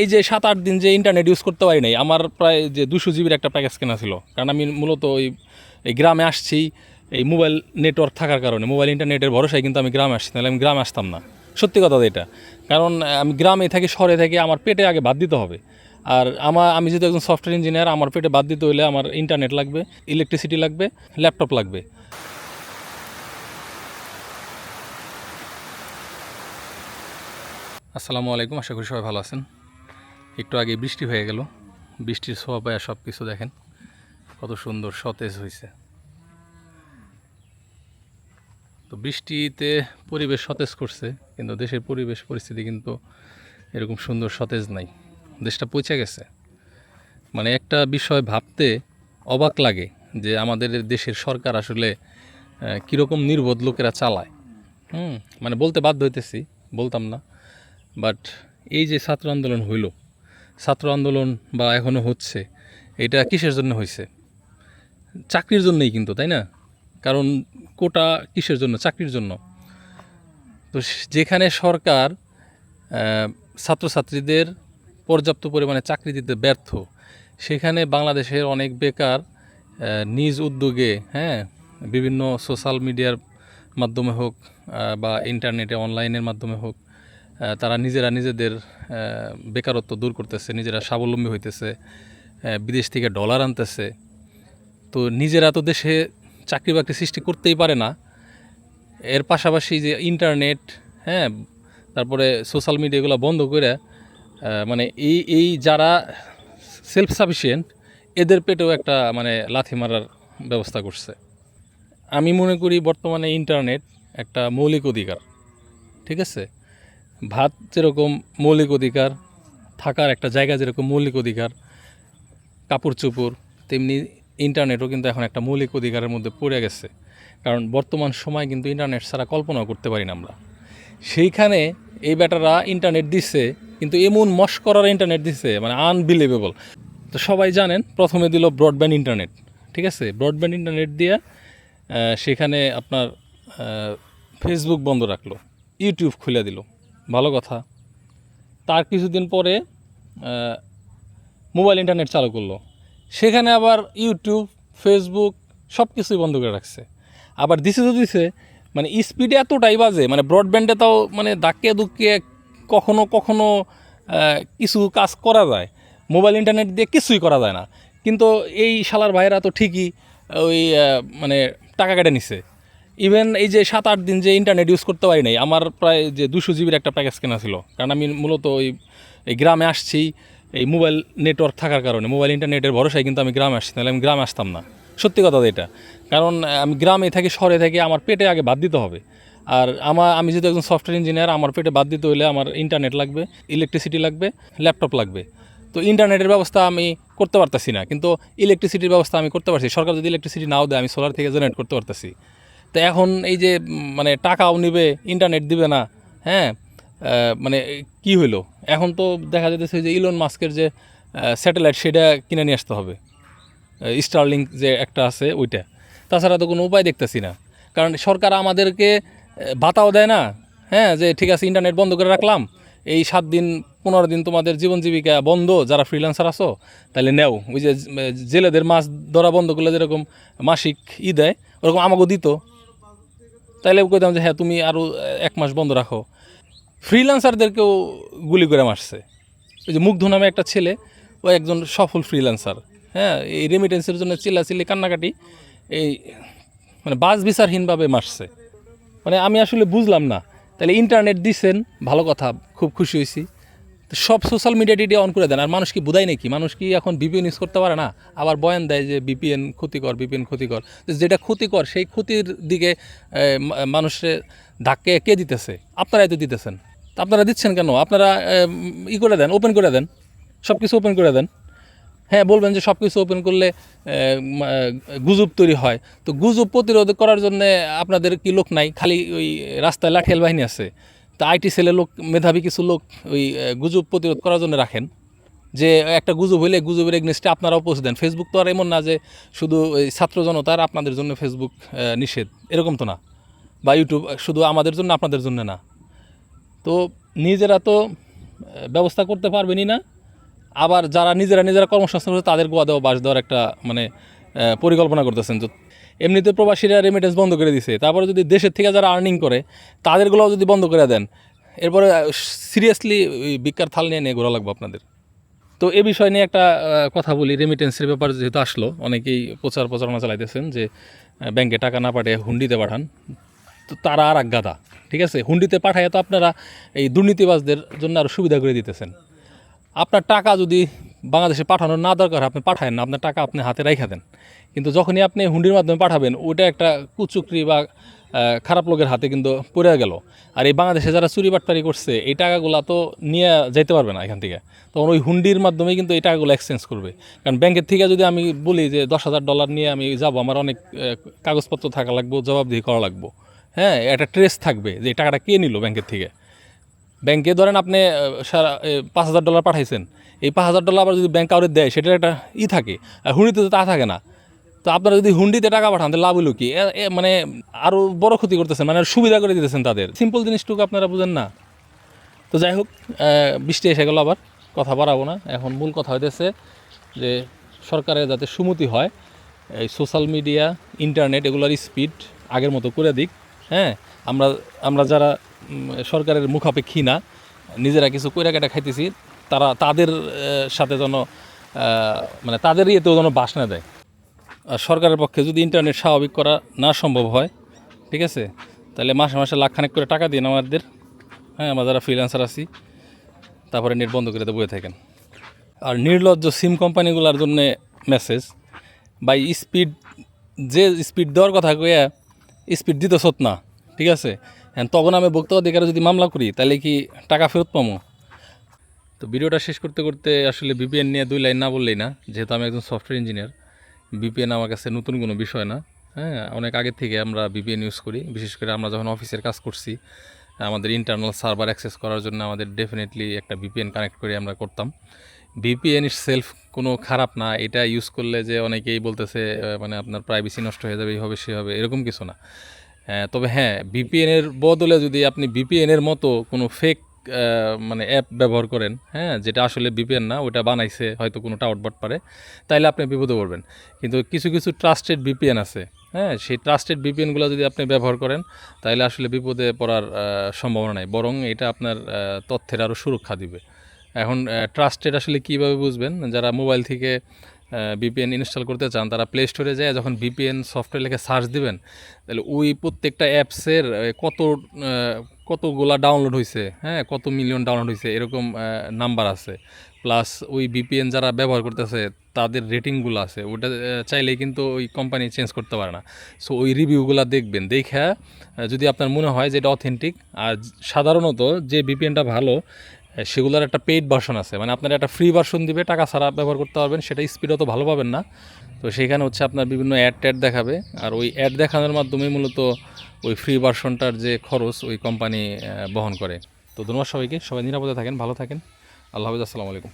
এই যে সাত, আট দিন যে ইন্টারনেট ইউজ করতে পারি নাই, আমার প্রায় যে দুশো জিবির একটা প্যাকেজ কেনা ছিল। কারণ আমি মূলত ওই, এই গ্রামে আসছি, এই মোবাইল নেটওয়ার্ক থাকার কারণে মোবাইল ইন্টারনেটের ভরসায় কিন্তু আমি গ্রামে আসছি, নাহলে আমি গ্রামে আসতাম না। সত্যি কথা এটা। কারণ আমি গ্রামে থাকি, শহরে থাকি, আমার পেটে আগে বাদ দিতে হবে। আর আমার আমি যদি একজন সফটওয়্যার ইঞ্জিনিয়ার আমার পেটে বাদ দিতে হলে আমার ইন্টারনেট লাগবে ইলেকট্রিসিটি লাগবে ল্যাপটপ লাগবে। আসসালামু আলাইকুম, আশা করি সবাই ভালো আছেন। একটু আগে বৃষ্টি হয়ে গেল। বৃষ্টির ছোঁয়া পায় সব কিছু দেখেন, কত সুন্দর সতেজ হয়েছে তো বৃষ্টিতে পরিবেশ সতেজ করছে, কিন্তু দেশের পরিবেশ পরিস্থিতি কিন্তু এরকম সুন্দর সতেজ নাই। দেশটা পৌঁছে গেছে। মানে একটা বিষয় ভাবতে অবাক লাগে যে আমাদের দেশের সরকার আসলে কীরকম নির্বোধ লোকেরা চালায়। হুম মানে বলতে বাধ্য হইতেছি, বলতাম না। বাট এই যে ছাত্র আন্দোলন হইল ছাত্র আন্দোলন বা এখনও হচ্ছে, এটা কিসের জন্য হয়েছে? চাকরির জন্যই কিন্তু, তাই না? কারণ কোটা কিসের জন্য? চাকরির জন্য। তো যেখানে সরকার ছাত্রছাত্রীদের পর্যাপ্ত পরিমাণে চাকরি দিতে ব্যর্থ, সেখানে বাংলাদেশের অনেক বেকার নিজ উদ্যোগে হ্যাঁ বিভিন্ন সোশ্যাল মিডিয়ার মাধ্যমে হোক বা ইন্টারনেটে, অনলাইনের মাধ্যমে হোক তারা নিজেরা নিজেদের বেকারত্ব দূর করতেছে, নিজেরা স্বাবলম্বী হইতেছে বিদেশ থেকে ডলার আনতেছে। তো নিজেরা তো দেশে চাকরি বাকরি সৃষ্টি করতেই পারে না। এর পাশাপাশি যে ইন্টারনেট হ্যাঁ তারপরে সোশ্যাল মিডিয়া এগুলো বন্ধ করে মানে এই এই যারা সেলফ সাফিসিয়েন্ট এদের পেটেও একটা মানে লাথি মারার ব্যবস্থা করছে। আমি মনে করি বর্তমানে ইন্টারনেট একটা মৌলিক অধিকার, ঠিক আছে? ভাত যেরকম মৌলিক অধিকার, থাকার একটা জায়গা যেরকম মৌলিক অধিকার, কাপড় চোপড়, তেমনি ইন্টারনেটও কিন্তু এখন একটা মৌলিক অধিকারের মধ্যে পড়ে গেছে। কারণ বর্তমান সময় কিন্তু ইন্টারনেট ছাড়া কল্পনাও করতে পারি না আমরা। সেইখানে এই ব্যাটারা ইন্টারনেট দিচ্ছে কিন্তু এমন মস্করার ইন্টারনেট দিচ্ছে মানে আনবিলিভেবল তো সবাই জানেন, প্রথমে দিল ব্রডব্যান্ড ইন্টারনেট ঠিক আছে? ব্রডব্যান্ড ইন্টারনেট দিয়ে সেখানে আপনার ফেসবুক বন্ধ রাখল ইউটিউব খুলে দিল। ভালো কথা। তার কিছুদিন পরে মোবাইল ইন্টারনেট চালু করল। সেখানে আবার ইউটিউব, ফেসবুক সব কিছুই বন্ধ করে রাখছে। আবার দিছে তো দিছে মানে স্পিডে এতটাই বাজে মানে ব্রডব্যান্ডে তাও মানে ধাক্কে দুঃখে কখনো কখনো কিছু কাজ করা যায়। মোবাইল ইন্টারনেট দিয়ে কিছুই করা যায় না। কিন্তু এই শালার ভাইরা তো ঠিকই ওই মানে টাকা কেটে নিছে। ইভেন এই যে সাত, আট দিন যে ইন্টারনেট ইউজ করতে পারি নাই, আমার প্রায় যে দুশো জিবির একটা প্যাকেজ কেনা ছিল। কারণ আমি মূলত ওই, এই গ্রামে আসছি, এই মোবাইল নেটওয়ার্ক থাকার কারণে মোবাইল ইন্টারনেটের ভরসায় কিন্তু আমি গ্রামে আসছি, নাহলে আমি গ্রামে আসতাম না। সত্যি কথা এটা। কারণ আমি গ্রামে থাকি, শহরে থাকি, আমার পেটে আগে বাদ দিতে হবে। আর আমার, আমি যদি একজন সফটওয়্যার ইঞ্জিনিয়ার আমার পেটে বাদ দিতে হলে আমার ইন্টারনেট লাগবে ইলেকট্রিসিটি লাগবে ল্যাপটপ লাগবে। তো ইন্টারনেটের ব্যবস্থা আমি করতে পারতেছি না। কিন্তু ইলেকট্রিসিটির ব্যবস্থা আমি করতে পারছি। সরকার যদি ইলেকট্রিসিটি নাও দেয়, আমি সোলার থেকে জেনারেট করতে পারতেছি। তো এখন এই যে মানে টাকাও নিবে ইন্টারনেট দিবে না হ্যাঁ? মানে কি হইল? এখন তো দেখা যাচ্ছে যে ইলন মাস্কের যে স্যাটেলাইট সেটা কিনে নিয়ে আসতে হবে। স্টারলিং যে একটা আছে, ওইটা। তাছাড়া তো কোনো উপায় দেখতেছি না। কারণ সরকার আমাদেরকে ভাতাও দেয় না হ্যাঁ? যে ঠিক আছে ইন্টারনেট বন্ধ করে রাখলাম, এই সাত দিন, পনেরো দিন তোমাদের জীবন জীবিকা বন্ধ, যারা ফ্রিল্যান্সার আছো, তাহলে নেও। ওই যে জেলেদের মাছ ধরা বন্ধ করলে যেরকম মাসিক ই দেয়, ওরকম আমাকেও দিত। তাইলে কইতাম যে হ্যাঁ তুমি আরও এক মাস বন্ধ রাখো। ফ্রিলান্সারদেরকেও গুলি করে মারছে। ওই যে মুগ্ধ নামে একটা ছেলে, ও একজন সফল ফ্রিলান্সার হ্যাঁ এই রেমিটেন্সের জন্য চিল্লাচিল্লি, কান্নাকাটি, এই মানে বাস বিচারহীনভাবে মারছে। মানে আমি আসলে বুঝলাম না। তাহলে ইন্টারনেট দিছেন, ভালো কথা, খুব খুশি হয়েছি সব সোশ্যাল মিডিয়া টিডিয়া অন করে দেন। আর মানুষ কি বোধায় নাকি? মানুষ কি এখন বিপিএন ইউজ করতে পারে না? আবার বয়ান দেয় যে বিপিএন ক্ষতিকর বিপিএন ক্ষতিকর। যেটা ক্ষতিকর, সেই ক্ষতির দিকে মানুষের ধাক্কে কে দিতেছে? আপনারাই তো দিতেছেন। আপনারা দিচ্ছেন কেন? আপনারা ই করে দেন ওপেন করে দেন। সব কিছু ওপেন করে দেন। হ্যাঁ বলবেন যে সব কিছু ওপেন করলে গুজব তৈরি হয়। তো গুজব প্রতিরোধ করার জন্য আপনাদের কি লোক নাই? খালি ওই রাস্তায় লাঠিয়াল বাহিনী আছে। তা আইটি সেলের লোক, মেধাবী কিছু লোক ওই গুজব প্রতিরোধ করার জন্য রাখেন। যে একটা গুজব হইলে গুজবের এগনেস্টে আপনারাও পোস্ট দেন। ফেসবুক তো আর এমন না যে শুধু ওই ছাত্র জনতার, আপনাদের জন্য ফেসবুক নিষেধ। এরকম তো না। বা ইউটিউব শুধু আমাদের জন্য, আপনাদের জন্য না। তো নিজেরা তো ব্যবস্থা করতে পারবেনই না। আবার যারা নিজেরা নিজেরা কর্মসংস্থান তাদের গোয়া দেওয়া বাস দেওয়ার একটা মানে পরিকল্পনা করতেছেন। এমনিতে প্রবাসীরা রেমিটেন্স বন্ধ করে দিছে। তারপরে যদি দেশের থেকে যারা আর্নিং করে, তাদেরগুলোও যদি বন্ধ করে দেন, এরপরে সিরিয়াসলি ভিক্ষার থাল নিয়ে নিয়ে ঘোরা লাগবে আপনাদের। তো এ বিষয় নিয়ে একটা কথা বলি রেমিটেন্সের ব্যাপার যেহেতু আসলো, অনেকেই প্রচার প্রচারণা চালাইতেছেন যে ব্যাংকে টাকা না পাঠিয়ে হুন্ডিতে পাঠান। তো তারা আর গাদা ঠিক আছে? হুন্ডিতে পাঠায় তো আপনারা এই দুর্নীতিবাজদের জন্য আরও সুবিধা করে দিতেছেন। আপনার টাকা যদি বাংলাদেশে পাঠানোর না দরকার, আপনি পাঠায়েন না, আপনার টাকা আপনি হাতে রাইখা দেন। কিন্তু যখনই আপনি হুন্ডির মাধ্যমে পাঠাবেন ওটা একটা কুচুকরি বা খারাপ লোকের হাতে কিন্তু পড়ে গেল। আর এই বাংলাদেশে যারা চুরি বাটপারি করছে, এই টাকাগুলো তো নিয়ে যাইতে পারবে না এখান থেকে। তখন ওই হুন্ডির মাধ্যমে কিন্তু এই টাকাগুলো এক্সচেঞ্জ করবে। কারণ ব্যাংকের থেকে যদি আমি বলি যে, দশ হাজার ডলার নিয়ে আমি যাব, আমার অনেক কাগজপত্র থাকা লাগবো, জবাবদিহি করা লাগবো। হ্যাঁ একটা ট্রেস থাকবে যে টাকাটা কে নিল ব্যাংকের থেকে। ব্যাংকে ধরেন আপনি সারা পাঁচ হাজার ডলার পাঠাইছেন। এই পাঁচ হাজার ডলার আবার যদি ব্যাংক কাউরে দেয়, সেটার একটা ই থাকে, আর হুন্ডিতে তো তা থাকে না। তো আপনারা যদি হুন্ডিতে টাকা পাঠান, তাহলে লাভ হলো কি? মানে আরও বড় ক্ষতি করতেছেন মানে সুবিধা করে দিতেছেন তাদের। সিম্পল জিনিসটুকু আপনারা বুঝেন না। তো যাই হোক বৃষ্টি এসে গেল আবার, কথা বাড়াবো না। এখন মূল কথা হইতেছে যে সরকারের যাতে সুমতি হয়, এই সোশ্যাল মিডিয়া ইন্টারনেট এগুলোর স্পিড আগের মতো করে দিক হ্যাঁ? আমরা আমরা যারা সরকারের মুখাপেক্ষী না, নিজেরা কিছু কইরা কেটা খাইতেছি তারা তাদের সাথে যেন মানে তাদের ইয়েতেও যেন বাস না দেয়। আর সরকারের পক্ষে যদি ইন্টারনেট স্বাভাবিক করা না সম্ভব হয়, ঠিক আছে? তাহলে মাসে মাসে লাখখানেক করে টাকা দিন আমাদের। হ্যাঁ আমরা যারা ফ্রিল্যান্সার আছি, তারপরে নেট বন্ধ করে বয়ে থাকেন। আর নির্লজ্জ সিম কোম্পানিগুলোর জন্য মেসেজ বাই স্পিড যে স্পিড দেওয়ার কথা কইয়া স্পিড দিতে সত না, ঠিক আছে? হ্যাঁ তখন আমি ভোক্তা অধিকারে যদি মামলা করি, তাহলে কি টাকা ফেরত পাবো তো ভিডিওটা শেষ করতে করতে আসলে বিপিএন নিয়ে দুই লাইন না বললেই না, যেহেতু আমি একজন সফটওয়্যার ইঞ্জিনিয়ার বিপিএন আমার কাছে নতুন কোনো বিষয় না। হ্যাঁ অনেক আগে থেকে আমরা বিপিএন ইউজ করি, বিশেষ করে আমরা যখন অফিসের কাজ করছি, আমাদের ইন্টারনাল সার্ভার অ্যাক্সেস করার জন্য আমাদের ডেফিনেটলি একটা বিপিএন কানেক্ট করে আমরা করতাম। বিপিএন সেলফ কোনো খারাপ না, এটা ইউজ করলে যে অনেকেই বলতেছে মানে আপনার প্রাইভেসি নষ্ট হয়ে যাবে, এই হবে, সে হবে, এরকম কিছু না। তবে হ্যাঁ বিপিএনের বদলে যদি আপনি বিপিএনের মতো কোনো ফেক মানে অ্যাপ ব্যবহার করেন হ্যাঁ যেটা আসলে বিপিএন না, ওটা বানাইছে হয়তো কোনো টাউটবাট পারে, তাইলে আপনি বিপদে পড়বেন। কিন্তু কিছু কিছু ট্রাস্টেড বিপিএন আছে হ্যাঁ সেই ট্রাস্টেড বিপিএনগুলো যদি আপনি ব্যবহার করেন তাহলে আসলে বিপদে পড়ার সম্ভাবনা নাই, বরং এটা আপনার তথ্যের আরও সুরক্ষা দিবে। এখন ট্রাস্টেড আসলে কীভাবে বুঝবেন? যারা মোবাইল থেকে বিপিএন ইনস্টল করতে চান তারা প্লে স্টোরে যায় যখন বিপিএন সফটওয়্যার লিখে সার্চ দিবেন তাহলে ওই প্রত্যেকটা অ্যাপসের কত কতগুলা ডাউনলোড হয়েছে হ্যাঁ কত মিলিয়ন ডাউনলোড হয়েছে এরকম নাম্বার আছে। প্লাস ওই বিপিএন যারা ব্যবহার করতেছে তাদের রেটিংগুলো আছে ওটা আহ, চাইলেই কিন্তু ওই কোম্পানি চেঞ্জ করতে পারে না। সো ওই রিভিউগুলো দেখবেন দেখে যদি আপনার মনে হয় যে এটা অথেন্টিক আর সাধারণত যে বিপিএনটা ভালো সেগুলোর একটা পেইড ভার্সন আছে। মানে আপনার একটা ফ্রি ভার্সন দিবে, টাকা ছাড়া ব্যবহার করতে পারবেন, সেটা স্পিডও তো ভালো পাবেন না। তো সেখানে হচ্ছে আপনার বিভিন্ন অ্যাড ট্যাড দেখাবে। আর ওই অ্যাড দেখানোর মাধ্যমে মূলত ওই ফ্রি ভার্সনটার যে খরচ ওই কোম্পানি বহন করে। তো ধন্যবাদ সবাইকে। সবাই নিরাপদে থাকেন, ভালো থাকেন। আল্লাহ হাফিজ, আসসালামু আলাইকুম।